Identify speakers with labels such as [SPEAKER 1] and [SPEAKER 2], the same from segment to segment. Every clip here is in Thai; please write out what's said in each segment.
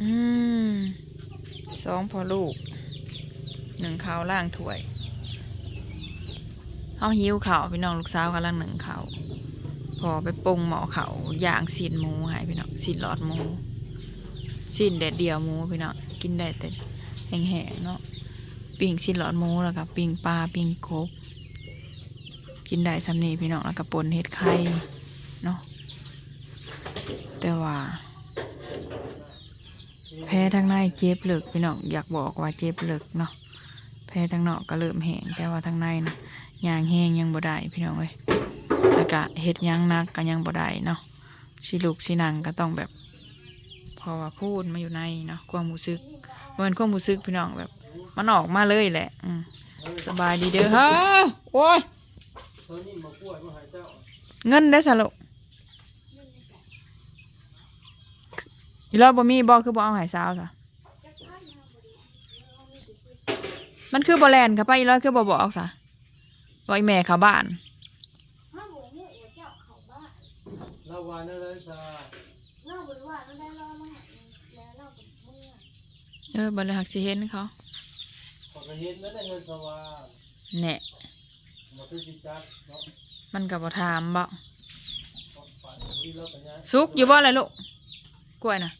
[SPEAKER 1] อืมสองพอลูกหนึ่งข้าวล่างถ้วยเอาหิวเขาพี่น้องลูกสาวกำลังหนึ่งเขาพอไปปรุงหมอเขาวย่างสีนหมูให้พี่น้องสีนหลอดหมูสีนแดดเดียวหมูพี่น้องกินได้แต่แห้งๆเนาะปิ้งสีนหลอดหมูแล้วก็ปิ้งปลาปิ้งกบกินได้สำนีพี่น้องแล้วก็ปนเห็ดไข่เนาะแต่ว่า แพ้ทางในเจ็บเลิกพี่น้องอยากบอกว่าเจ็บเลิกเนาะแพ้ทางนอกก็เริ่มแห้งแต่ว่าทางในนะยางแห้งยังบ่ได้พี่น้องเอ้ยแล้วก็เฮ็ดยังนักก็ยังบ่ได้เนาะสิลูกสินังก็ต้องแบบ พอว่าพูดมาอยู่ในเนาะความรู้สึกบ่แมันความรู้สึกพี่น้องแบบ มันออกมาเลยแหละอืมสบายดีเด้อฮะโอ้ย
[SPEAKER 2] ตัวยเงิ
[SPEAKER 1] นได้สะลุ อีรอบบ่มีบ่คือบ่เอาใหายสาวซะมันคือบ่แลนค่ะป้าอีรอบคือบ่บอกซะว่าอีแม่เข้าบ้าน
[SPEAKER 3] ห้าโมงเนี่ยเอ๋เจ้าเขาบ้าน
[SPEAKER 2] ลาวานนั่นเลยจ้า
[SPEAKER 3] เล่าบริวารเราได้รอมาหาแล้วเล่ากับเมื่อ
[SPEAKER 1] เออบ่เลยหักสิเห็นเขา
[SPEAKER 2] ขอกระเห็นนั่นได้เงินสว่าง
[SPEAKER 1] แหน่
[SPEAKER 2] มาคือสิจักเนาะ
[SPEAKER 1] มันก็บ่ถามบ่
[SPEAKER 2] ขอฝันที่เราปัญญา
[SPEAKER 1] สุกอยู่บ่ล่ะลูก กล้วยน่ะ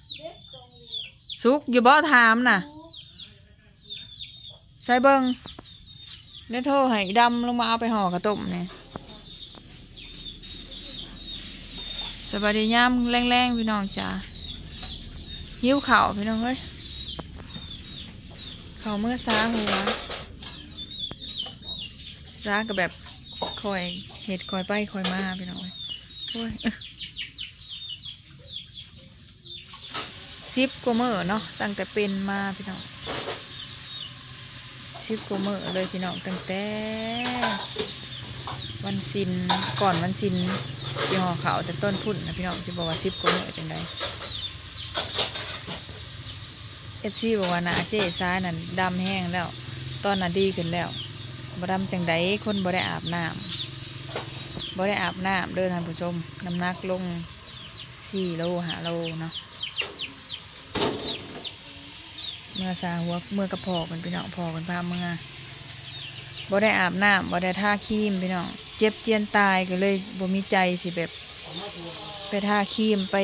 [SPEAKER 1] สุกอยู่บ่ถามน่ะใส่เบิงเดี๋ยวโทรให้อีดำลงมาเอาไปห่อกระต้มเนี่ยสบายดียามแรงๆพี่น้องจ้าหิ้วข้าพี่น้องเฮ้ยเข้าเมื่อซาหัวซาก็แบบคอยเห็ดคอยไปคอยมาพี่น้องเอ้ย โอ้ยเอ้อสิบกว่ามือเนาะตั้งแต่เป็นมาพี่น้องสิบกว่ามือเลยพี่น้องตั้งแต่วันศิลก่อนวันศิลยี่หอเขาวแต่ต้นพุ่นนะพี่น้องจะบอกว่าสิบกว่ามือจังใดเอฟซีบอกว่านาเจ๊ซ้ายนั่นดำแห้งแล้ว ตอนน่ะดีขึ้นแล้วบ่ดำจังใดคนบ่ได้อาบน้ำบ่ได้อาบน้ำเด้อท่านผู้ชมน้ำหนักลงสี่โลห้าโลเนาะ เมื่อสาหัวเมื่อกระพอกมันพี่น้องพอกันพาเมื่อบ่ได้อาบน้ำบ่ได้ทาครีมพี่น้องเจ็บเจียนตายก็เลยบ่มีใจสิแบบไปทาครีมไป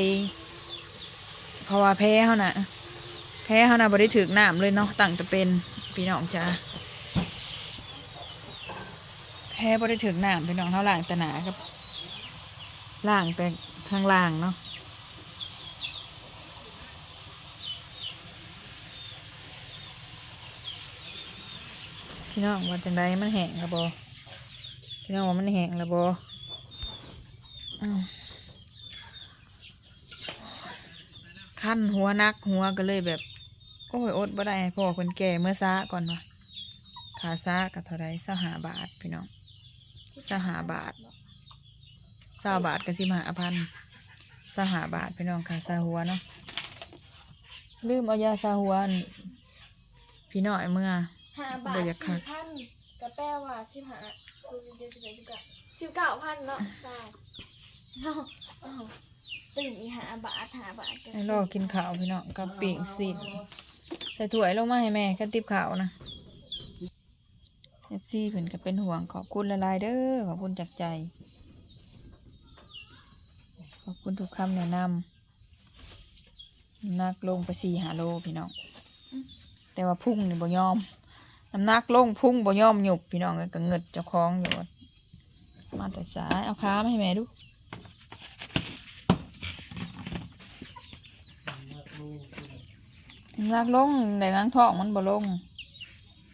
[SPEAKER 1] เพราะว่าแพ้เขาน่ะแพ้เขาน่ะบ่ได้ถึกน้ำเลยเนาะตั้งแต่เป็นพี่น้องจ้าแพ้บ่ได้ถึกน้ำพี่น้องเท่าล่างแต่หนากับล่างแต่ข้างล่างเนาะ พี่น้องว่าจังใดมันแห้งและบอพี่น้องว่ามันแห้งและบอขั้นหัวนักหัวก็เลยแบบ โอ้ยอดบ่ได้พ่อคนแก่เมื่อซาก่อนวะขาซากับเท่าไรสหาบาทพี่น้องสหาบาทสาบาทกับสิมหาพันสหาบาทพี่น้องค่ะซาหัวเนาะลืมเอายาซาหัวพี่น้อยเมื่อ
[SPEAKER 3] ห้าบาท
[SPEAKER 1] บ่อยากคั
[SPEAKER 3] สี่
[SPEAKER 1] ก
[SPEAKER 3] พันก็แปลว่าสิบห้าคูณเจ็ดสิบแปดสิบเก้าสิบเก้าพันเนาะใช่เนาะอ้าวตื่นอีหาบาทหาบาทก็
[SPEAKER 1] ให้รอกินข้าวพี่น้องกับปีกสินใส่ถ้วยลงมาให้แม่กันติบข้าวนะเอฟซีเพิ่นก็เป็นห่วงขอบคุณละลายๆเด้อขอบคุณจากใจ ขอบคุณทุกคำแนะนำน้ำหนักลงไปสี่หาโลพี่น้องแต่ว่าพุ่งนี่บ่ยอม น้ำหนักลงพุ่งบ่ยอมหยุบพี่น้องก็เงิดเจ้าของอยู่มาแต่สายเอาขามาให้แม่ดู
[SPEAKER 2] นักลุย
[SPEAKER 1] น้ำหนักลงในนังท้องมันบ่ลง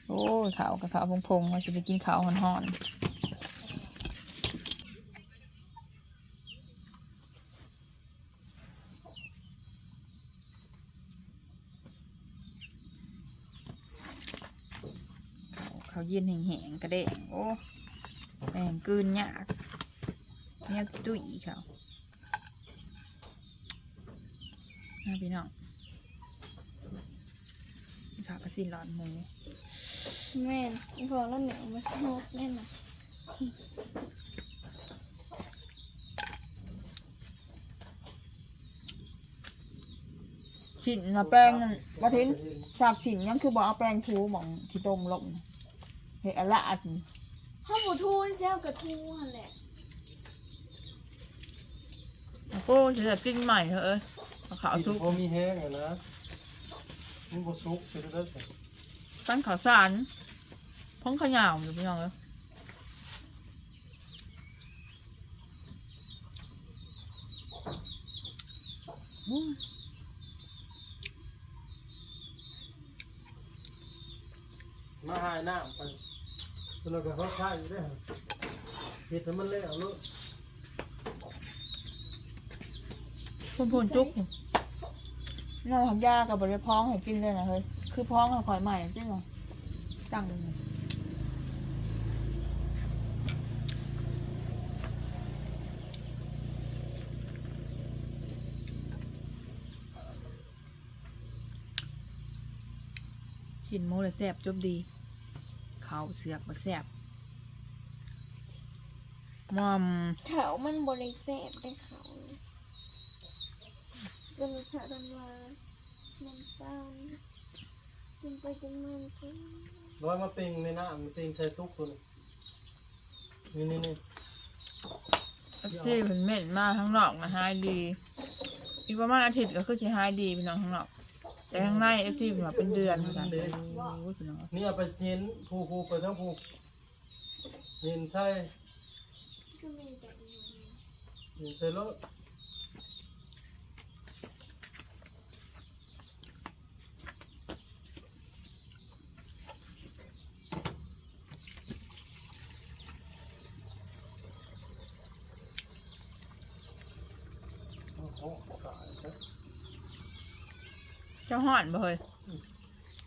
[SPEAKER 1] โอ้ยขาวกับขาวพงๆว่าสิได้กินขาวห่อนๆ เขาวเย็นแห้งๆกระเด้งโอ้แม่งกลืนยากเนี่ยตุ้ยเขานะพี่น้องนี่ค่ะกระสินหลอดหมู
[SPEAKER 3] แม่นอีพอแล้วเหนียวมาสนุกแน่นอน
[SPEAKER 1] ขชิ้นนะแป้งนั่นบ่ทิ้นสากชิ้นยังคือบ่เอาแป้งทูหม่องที่ต้มลง เฮ็ดอะละอัน
[SPEAKER 3] ห้องหมูทูนเซลกับทูหันแหละ
[SPEAKER 1] โอ้สิจะกินใหม่เถอะเอ้ยเอาขาว
[SPEAKER 2] เอา
[SPEAKER 1] ทุ
[SPEAKER 2] ทุ
[SPEAKER 1] ก
[SPEAKER 2] กพอมีแห้งอะนะมันบ่สุกสิได้สิ
[SPEAKER 1] ตั้งขาวสารพ้องขยาวอยู่พี่น้องเอ้ยอืม
[SPEAKER 2] มาหายน้ำไป สนุกกับเขาใช้อยู่ได้อเฮ็ดให้มันเละเอาลูก
[SPEAKER 1] พูนพูนจุกเราทำยากับบริพ้องให้กินเลยนะเฮ้ย คือพ้องให้คอยใหม่จริงเหรอตั้งเลยกินโมเลยแซ่บจบดี เขาวเสือกมาแซ่บมอม
[SPEAKER 3] เขามันบริเซฟได้เขาเป็นชาดันวาน้ำตาลกินไปกินมันก็
[SPEAKER 2] ร้อยมาปิงในน้ำมาปิงใส่ตุ๊กตัวนี้นี่นี่นี่
[SPEAKER 1] ที่เป็นเหม็นมาข้างนอกนะหายดี อีกประมาณอาทิตย์ก็คือสิหายดีพี่น้องข้างนอก แต่ข้างในเอฟซีเป็นว่าเป็นเดือนเหมือนกันโอ้ยพี่น้อง
[SPEAKER 2] นี่ยไปเห็นผูผูไปทั้งผูเห็นใช่เห็นใช่รถโอ้โหตายแล้ว
[SPEAKER 1] เจ้าห่อนบ่เฮ้ย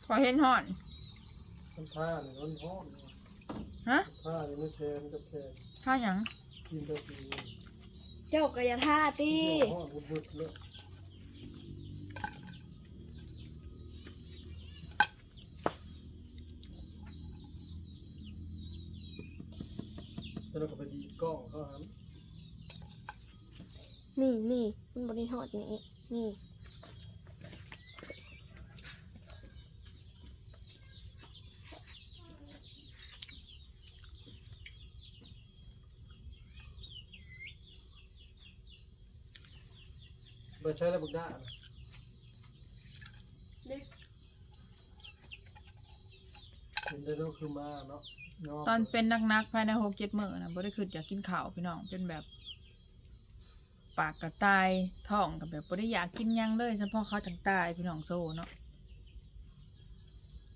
[SPEAKER 1] พอเห็นห่อน
[SPEAKER 2] มันท่าเนี่ยมันห้อน
[SPEAKER 1] ฮะ
[SPEAKER 2] ท่าเนี่ยมันแทนกับแทน
[SPEAKER 1] ท่าหยัง
[SPEAKER 2] กินได้ดี
[SPEAKER 3] เจ้ากายาท่าตี
[SPEAKER 2] เดี๋ยวห้อนบุดๆเลยแล้วเราก็ไปดีดกล้องเขาหัน
[SPEAKER 3] นี่นี่มันบริหารนี้นี่
[SPEAKER 2] ไปใช้แล้วบุกได้นะ
[SPEAKER 3] เด็ก
[SPEAKER 2] เห็นได้แล้วคือมาเนาะยม
[SPEAKER 1] ตอนเป็นนักๆภายในหกเจ็ดมื้อนะบ่ได้คืออยากกินข้าวพี่น้องจนแบบ ปากกระตายท้องกับแบบบ่ได้อยากกินหยังเลยเฉพาะเขาจังตายพี่น้องโซ่เนาะ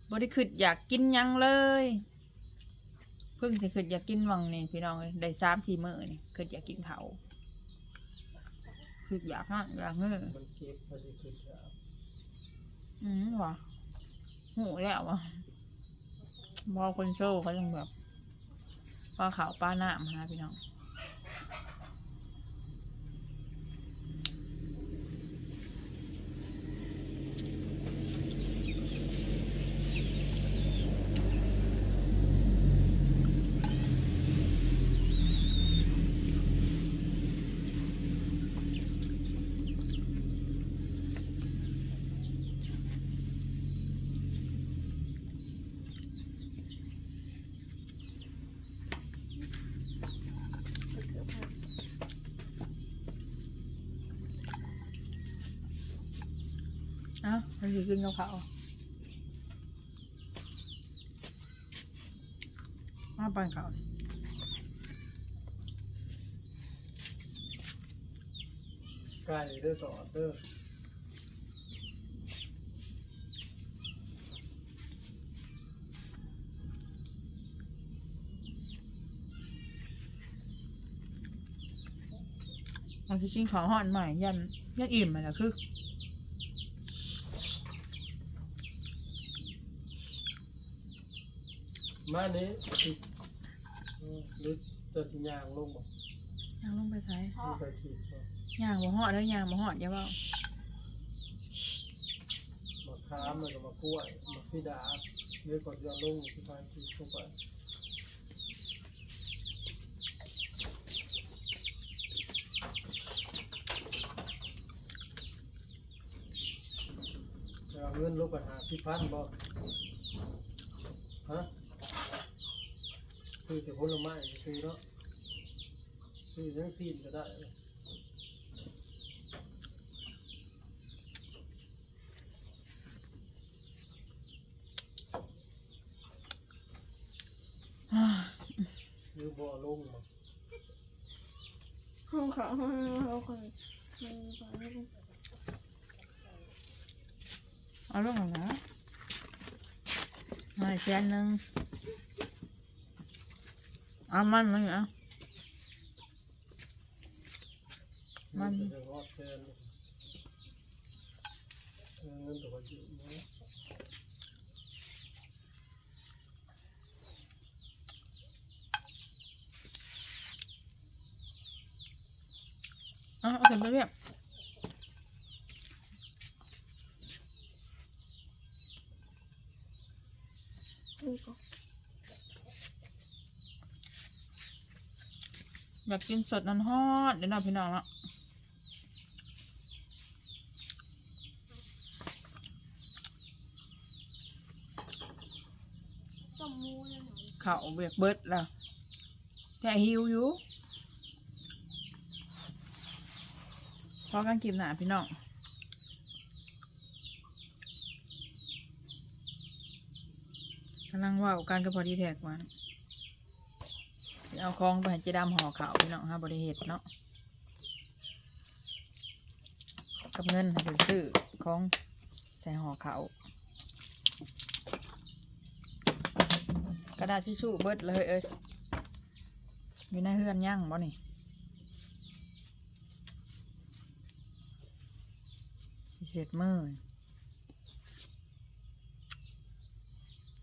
[SPEAKER 1] บ่ได้คืออยากกินหยังเลย เพิ่งสิคืออยากกินวังนี่พี่น้องเอ้ยได้สามสี่มื้อนี่คืออยากกินข้าว คืออยากนั่งอยากเงื้อ
[SPEAKER 2] มันเก็บมันจะขึ้นยาว
[SPEAKER 1] อืมว่ะหูแล้วว่ะบอคนโซ่เขายังแบบปลาขาวปลาหน้ามาพี่น้อง เอ้าเราสิกินกับเขาวมาปั่นเขาว
[SPEAKER 2] ไก่เด้อต่อเด้อ
[SPEAKER 1] เราจะกินของห่อนใหม่ยันยันอิ่มมันละคือ
[SPEAKER 2] มานี้สิเออหรือจะสิยางลงบ่
[SPEAKER 1] ย่างลงไปใส่
[SPEAKER 2] มีไปขีดบ่
[SPEAKER 1] ย่างบ่หอดแล้วย่างบ่หอดอย่าเว่า
[SPEAKER 2] มะขามแล้วก็มะกล้วยมะซีดาเดี๋ยวก่อนจะลงที่ไปขีดลงไปเงินลบไปหาสิพันบ่ฮะ ซื้อแต่ผลไม้ซื้อเนาะซื้อทั้งซีนก็ได้
[SPEAKER 1] อ้า
[SPEAKER 2] หรือบ่อลงบ่
[SPEAKER 3] ห้องของห้องห้องคนมันก่อนนี่
[SPEAKER 1] เอาลงก่อนนะหน่อยแสนหนึ่ง เอามันมันเอามัน
[SPEAKER 2] เอาะ
[SPEAKER 1] เอาเอาขึ้นไปเรียบ
[SPEAKER 3] นี่ก็
[SPEAKER 1] อยากกินสดนอนฮอดเดี๋ยวเนาะพี่น้องเนาะ
[SPEAKER 3] ต้มมูนะหนู
[SPEAKER 1] เขาเบียกเบิดแล้วแต่หิวอยู่พอกันกินหนาพี่น้องกำลังว่ากันกับพอดีแท็กมัน เอาของไปให้เจดำห่อขาพี่น้องฮะบริเหตุเนาะกับเงินให้ไปซื้อของใส่ห่อขากระดาษทิชชู่เบิดเลยเอ้ยอยู่ในเฮือนย่างบ่นี่เสร็จมือ